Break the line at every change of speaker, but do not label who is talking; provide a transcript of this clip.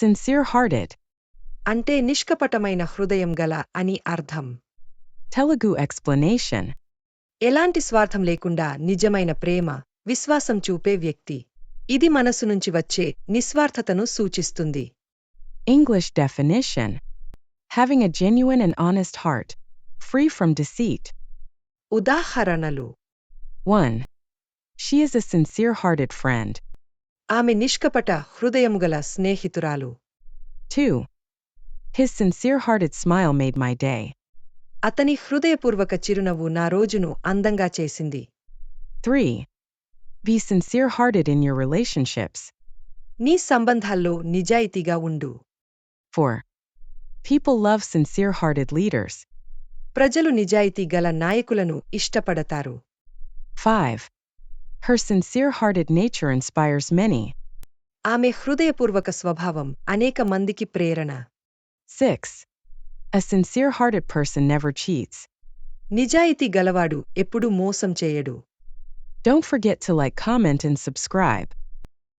Sincere hearted.
అంటే నిష్కపటమైన హృదయం గల అని అర్థం
Telugu explanation.
ఎలాంటి స్వార్థం లేకుండా నిజమైన ప్రేమ విశ్వాసం చూపే వ్యక్తి ఇది మనసు నుంచి వచ్చే నిస్వార్థతను సూచిస్తుంది
English definition. Having a genuine and honest heart. Free from deceit.
ఉదాహరణలు
1. She is a sincere hearted friend.
ఆమె నిష్కపట హృదయం గల స్నేహితురాలు
2. His sincere hearted smile made my day.
అతని హృదయపూర్వక చిరునవ్వు నా రోజును అందంగా చేసింది
3. Be sincere hearted in your relationships.
నీ సంబంధాల్లో నిజాయితీగా ఉండు
4. People love sincere hearted leaders.
ప్రజలు నిజాయితీ గల నాయకులను ఇష్టపడతారు
5. Her sincere hearted nature inspires many.
ఆమె హృదయపూర్వక స్వభావం అనేక మందికి ప్రేరణ
6. A sincere hearted person never cheats.
నిజాయితీ గలవాడు ఎప్పుడూ మోసం చేయడు
Don't forget to like, comment, and subscribe.